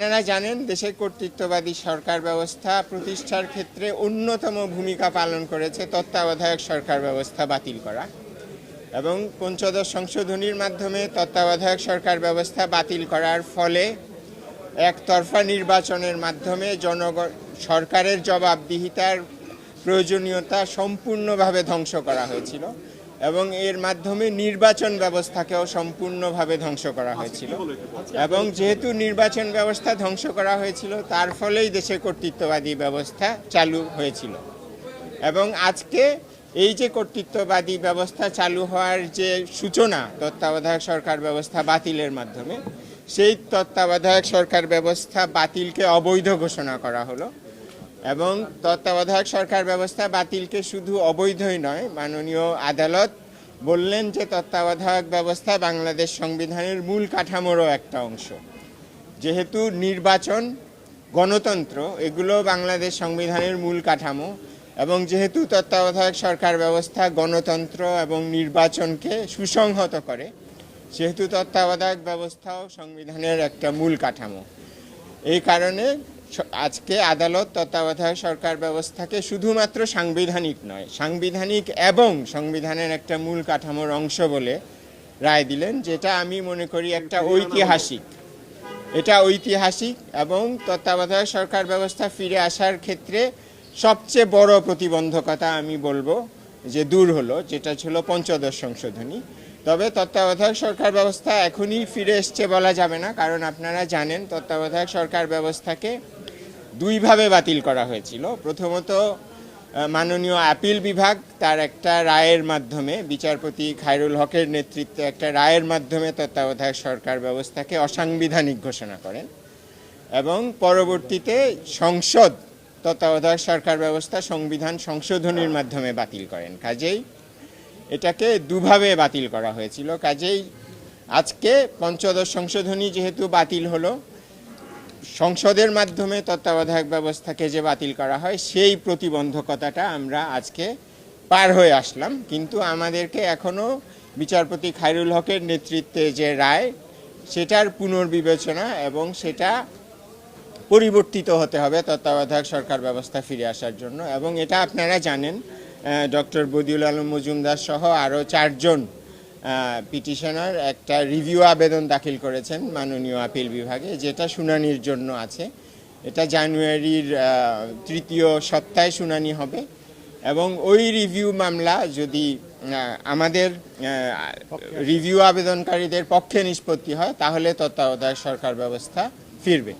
আপনারা জানেন, দেশের কর্তৃত্ববাদী সরকার ব্যবস্থা প্রতিষ্ঠার ক্ষেত্রে অন্যতম ভূমিকা পালন করেছে তত্ত্বাবধায়ক সরকার ব্যবস্থা বাতিল করা এবং পঞ্চদশ সংশোধনীর মাধ্যমে তত্ত্বাবধায়ক সরকার ব্যবস্থা বাতিল করার ফলে একতরফা নির্বাচনের মাধ্যমে জনগণ সরকারের জবাবদিহিতার প্রয়োজনীয়তা সম্পূর্ণভাবে ধ্বংস করা হয়েছিল। এবং এর মাধ্যমে নির্বাচন ব্যবস্থাকেও সম্পূর্ণভাবে ধ্বংস করা হয়েছিল। এবং যেহেতু নির্বাচন ব্যবস্থা ধ্বংস করা হয়েছিল, তার ফলেই দেশে কর্তৃত্ববাদী ব্যবস্থা চালু হয়েছিল। এবং আজকে এই যে কর্তৃত্ববাদী ব্যবস্থা চালু হওয়ার যে সূচনা, তত্ত্বাবধায়ক সরকার ব্যবস্থা বাতিলের মাধ্যমে, সেই তত্ত্বাবধায়ক সরকার ব্যবস্থা বাতিলকে অবৈধ ঘোষণা করা হলো। এবং তত্ত্বাবধায়ক সরকার ব্যবস্থা বাতিলকে শুধু অবৈধই নয়, মাননীয় আদালত বললেন যে তত্ত্বাবধায়ক ব্যবস্থা বাংলাদেশ সংবিধানের মূল কাঠামোরও একটা অংশ। যেহেতু নির্বাচন, গণতন্ত্র, এগুলো বাংলাদেশ সংবিধানের মূল কাঠামো এবং যেহেতু তত্ত্বাবধায়ক সরকার ব্যবস্থা গণতন্ত্র এবং নির্বাচনকে সুসংহত করে, সেহেতু তত্ত্বাবধায়ক ব্যবস্থাও সংবিধানের একটা মূল কাঠামো। এই কারণে আজকে আদালত তত্ত্বাবধায়ক সরকার ব্যবস্থাকে শুধুমাত্র সাংবিধানিক নয় সাংবিধানিক এবং সংবিধানের একটা মূল কাঠামোর অংশ বলে রায় দিলেন যেটা আমি মনে করি একটা ঐতিহাসিক। এটা ঐতিহাসিক এবং তত্ত্বাবধায়ক সরকার ব্যবস্থা ফিরে আসার ক্ষেত্রে সবচেয়ে বড় প্রতিবন্ধকতা আমি বলব যে দূর হলো যেটা ছিল পঞ্চদশ সংশোধনী। তবে তত্ত্বাবধায়ক সরকার ব্যবস্থা এখনই ফিরে এসছে বলা যাবে না কারণ আপনারা জানেন তত্ত্বাবধায়ক সরকার ব্যবস্থাকে দুইভাবে বাতিল করা হয়েছিল। প্রথমত মাননীয় আপিল বিভাগ তার একটা রায়ের মাধ্যমে, বিচারপতি খায়রুল হকের নেতৃত্বে একটা রায়ের মাধ্যমে তত্ত্বাবধায়ক সরকার ব্যবস্থাকে অসাংবিধানিক ঘোষণা করেন এবং পরবর্তীতে সংসদ তত্ত্বাবধায়ক সরকার ব্যবস্থা সংবিধান সংশোধনীর মাধ্যমে বাতিল করেন। কাজেই এটাকে দুভাবে বাতিল করা হয়েছিল। কাজেই আজকে পঞ্চদশ সংশোধনী যেহেতু বাতিল হলো সংসদের মাধ্যমে তত্ত্বাবধায়ক ব্যবস্থাকে যে বাতিল করা হয়, সেই প্রতিবন্ধকতাটা আমরা আজকে পার হয়ে আসলাম। কিন্তু আমাদেরকে এখনও বিচারপতি খায়রুল হকের নেতৃত্বে যে রায়, সেটার পুনর্বিবেচনা এবং সেটা পরিবর্তিত হতে হবে তত্ত্বাবধায়ক সরকার ব্যবস্থা ফিরে আসার জন্য। এবং এটা আপনারা জানেন ডক্টর বদিউল আলম মজুমদার সহ আরও চারজন পিটিশনার একটা রিভিউ আবেদন দাখিল করেছেন মাননীয় আপিল বিভাগে যেটা শুনানির জন্য আছে। এটা জানুয়ারির তৃতীয় সপ্তাহে শুনানি হবে এবং ওই রিভিউ মামলা যদি আমাদের রিভিউ আবেদনকারীদের পক্ষে নিষ্পত্তি হয় তাহলে তত্ত্বাবধায়ক সরকার ব্যবস্থা ফিরবে।